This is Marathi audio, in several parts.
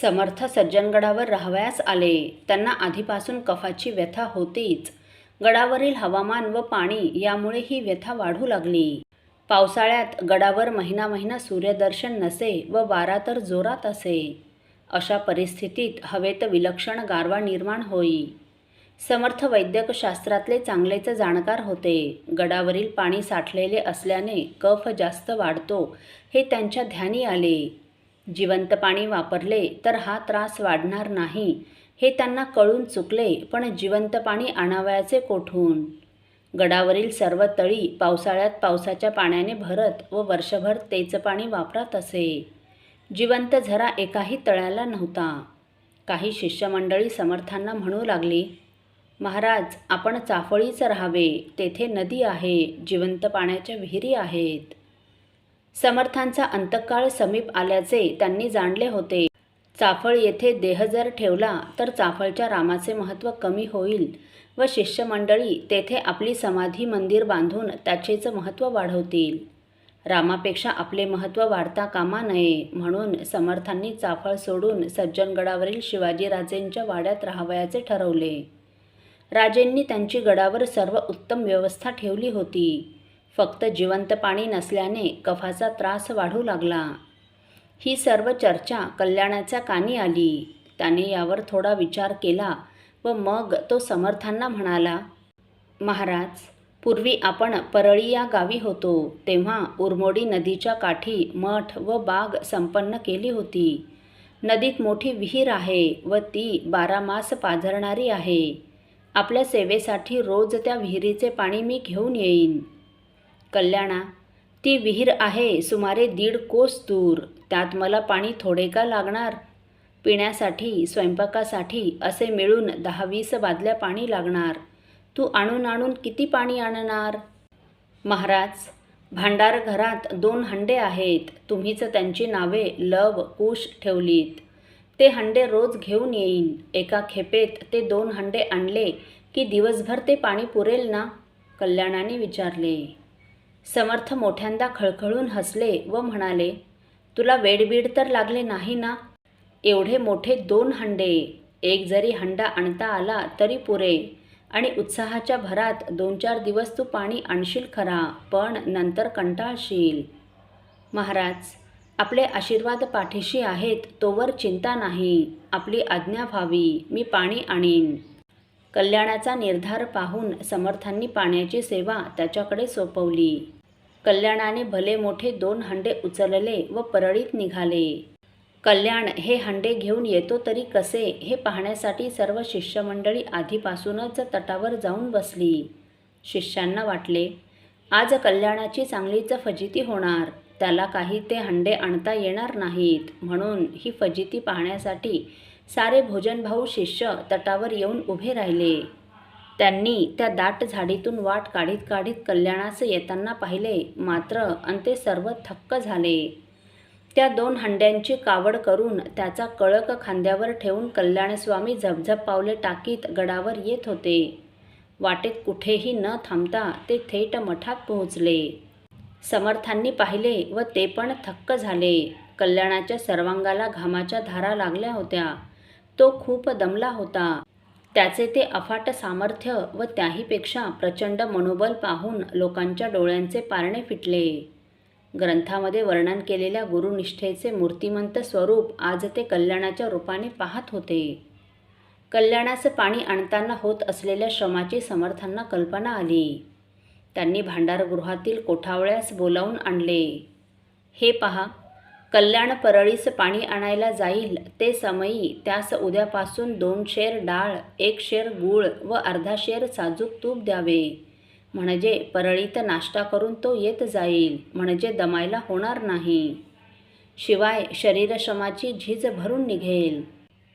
समर्थ सज्जनगडावर राहावयास आले. त्यांना आधीपासून कफाची व्यथा होतीच. गडावरील हवामान व पाणी यामुळे ही व्यथा वाढू लागली. पावसाळ्यात गडावर महिना महिना सूर्यदर्शन नसे व वारा तर जोरात असे. अशा परिस्थितीत हवेत विलक्षण गारवा निर्माण होई. समर्थ वैद्यकशास्त्रातले चांगलेच जाणकार होते. गडावरील पाणी साठलेले असल्याने कफ जास्त वाढतो हे त्यांच्या ध्यानी आले. जिवंत पाणी वापरले तर हा त्रास वाढणार नाही. हे त्यांना कळून चुकले पण जिवंत पाणी आणावयाचे कोठून? गडावरील सर्व तळी पावसाळ्यात पावसाच्या पाण्याने भरत व वर्षभर तेच पाणी वापरात असे. जिवंत झरा एकाही तळ्याला नव्हता. काही शिष्यमंडळी समर्थांना म्हणू लागली महाराज आपण चाफळीच राहावे. तेथे नदी आहे. जिवंत पाण्याच्या विहिरी आहेत. समर्थांचा अंतकाळ समीप आल्याचे त्यांनी जाणले होते. चाफळ येथे देह जर ठेवला तर चाफळच्या रामाचे महत्त्व कमी होईल व शिष्यमंडळी तेथे आपली समाधी मंदिर बांधून त्याचेच महत्त्व वाढवतील. रामापेक्षा आपले महत्त्व वाढता कामा नये म्हणून समर्थांनी चाफळ सोडून सज्जनगडावरील शिवाजीराजेंच्या वाड्यात राहावयाचे ठरवले. राजेंनी त्यांची गडावर सर्व उत्तम व्यवस्था ठेवली होती. फक्त जिवंत पाणी नसल्याने कफाचा त्रास वाढू लागला. ही सर्व चर्चा कल्याणाच्या कानी आली. त्याने यावर थोडा विचार केला व मग तो समर्थांना म्हणाला महाराज पूर्वी आपण परळी या गावी होतो तेव्हा उरमोडी नदीच्या काठी मठ व बाग संपन्न केली होती. नदीत मोठी विहीर आहे व ती बारामास पाझरणारी आहे. आपल्या सेवेसाठी रोज त्या विहिरीचे पाणी मी घेऊन येईन. कल्याणा ती विहीर आहे सुमारे दीड कोस दूर त्यात मला पाणी थोडे का लागणार? पिण्यासाठी स्वयंपाकासाठी असे मिळून दहा वीस बादल्या पाणी लागणार. तू आणून आणून किती पाणी आणणार? महाराज भांडार घरात दोन हंडे आहेत तुम्हीच त्यांची नावे लव कुश ठेवलीत. ते हंडे रोज घेऊन येईन एका खेपेत ते दोन हंडे आणले की दिवसभर ते पाणी पुरेल ना? कल्याणाने विचारले. समर्थ मोठ्यांदा खळखळून हसले व म्हणाले तुला वेडबीड तर लागले नाही ना? एवढे मोठे दोन हंडे एक जरी हंडा आणता आला तरी पुरे. आणि उत्साहाच्या भरात दोन चार दिवस तू पाणी आणशील खरा पण नंतर कंटाळशील. महाराज आपले आशीर्वाद पाठीशी आहेत तोवर चिंता नाही. आपली आज्ञा व्हावी. मी पाणी आणीन. कल्याणाचा निर्धार पाहून समर्थांनी पाण्याची सेवा त्याच्याकडे सोपवली. कल्याणाने भले मोठे दोन हंडे उचलले व परळीत निघाले. कल्याण हे हंडे घेऊन येतो तरी कसे हे पाहण्यासाठी सर्व शिष्यमंडळी आधीपासूनच तटावर जाऊन बसली. शिष्यांना वाटले आज कल्याणाची चांगलीच फजिती होणार. त्याला काही ते हंडे आणता येणार नाहीत. म्हणून ही फजिती पाहण्यासाठी सारे भोजनभाऊ शिष्य तटावर येऊन उभे राहिले. त्यांनी त्या दाट झाडीतून वाट काढीत काढीत कल्याणास येताना पाहिले. मात्र अंते सर्व थक्क झाले. त्या दोन हंड्यांची कावड करून त्याचा कळक खांद्यावर ठेवून कल्याणस्वामी झपझप पावले टाकीत गडावर येत होते. वाटेत कुठेही न थांबता ते थेट मठात पोहोचले. समर्थांनी पाहिले व ते पण थक्क झाले. कल्याणाच्या सर्वांगाला घामाच्या धारा लागल्या होत्या. तो खूप दमला होता. त्याचे ते अफाट सामर्थ्य व त्याहीपेक्षा प्रचंड मनोबल पाहून लोकांच्या डोळ्यांचे पारणे फिटले. ग्रंथामध्ये वर्णन केलेल्या गुरुनिष्ठेचे मूर्तिमंत स्वरूप आज ते कल्याणाच्या रूपाने पाहत होते. कल्याणाचं पाणी आणताना होत असलेल्या श्रमाची समर्थांना कल्पना आली. त्यांनी भांडारगृहातील कोठावळ्यास बोलावून आणले. हे पहा कल्याण परळीस पाणी आणायला जाईल ते समयी त्यास उद्यापासून दोन शेर डाळ एक शेर गूळ व अर्धा शेर साजूक तूप द्यावे. म्हणजे परळीत नाश्ता करून तो येत जाईल म्हणजे दमायला होणार नाही. शिवाय शरीरश्रमाची झीज भरून निघेल.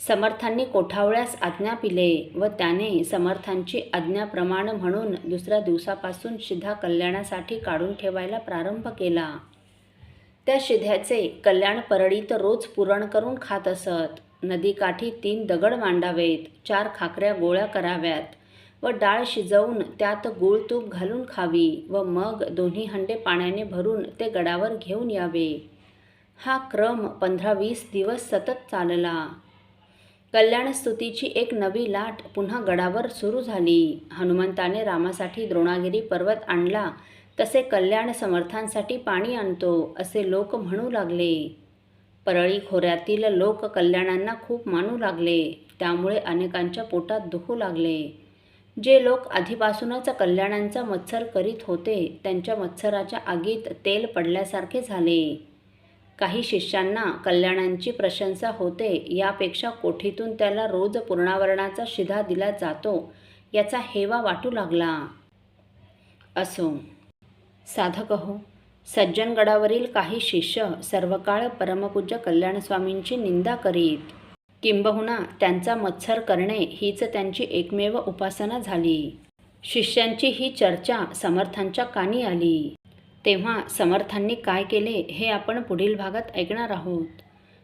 समर्थांनी कोठावळ्यास आज्ञा पिले व त्याने समर्थांची आज्ञाप्रमाण म्हणून दुसऱ्या दिवसापासून शिधा कल्याणासाठी काढून ठेवायला प्रारंभ केला. त्या शिध्याचे कल्याण परळीत रोज पुरण करून खात असत. नदीकाठी तीन दगड मांडावेत चार खाकऱ्या गोळ्या कराव्यात. व डाळ शिजवून त्यात गूळ तूप घालून खावी व मग दोन्ही हंडे पाण्याने भरून ते गडावर घेऊन यावे. हा क्रम पंधरा वीस दिवस सतत चालला. कल्याणस्तुतीची एक नवी लाट पुन्हा गडावर सुरू झाली. हनुमंताने रामासाठी द्रोणागिरी पर्वत आणला. तसे कल्याण समर्थांसाठी पाणी आणतो असे लोक म्हणू लागले. परळी खोऱ्यातील लोक कल्याणांना खूप मानू लागले. त्यामुळे अनेकांच्या पोटात दुखू लागले. जे लोक आधीपासूनच कल्याणांचा मत्सर करीत होते त्यांच्या मत्सराच्या आगीत तेल पडल्यासारखे झाले. काही शिष्यांना कल्याणांची प्रशंसा होते यापेक्षा कोठीतून त्याला रोज पूर्णावरणाचा शिधा दिला जातो याचा हेवा वाटू लागला. असो. साधक हो. सज्जनगडावरील काही शिष्य सर्वकाळ परमपूज्य कल्याणस्वामींची निंदा करीत. किंबहुना त्यांचा मत्सर करणे हीच त्यांची एकमेव उपासना झाली. शिष्यांची ही चर्चा समर्थांच्या कानी आली. तेव्हा समर्थांनी काय केले हे आपण पुढील भागात ऐकणार आहोत.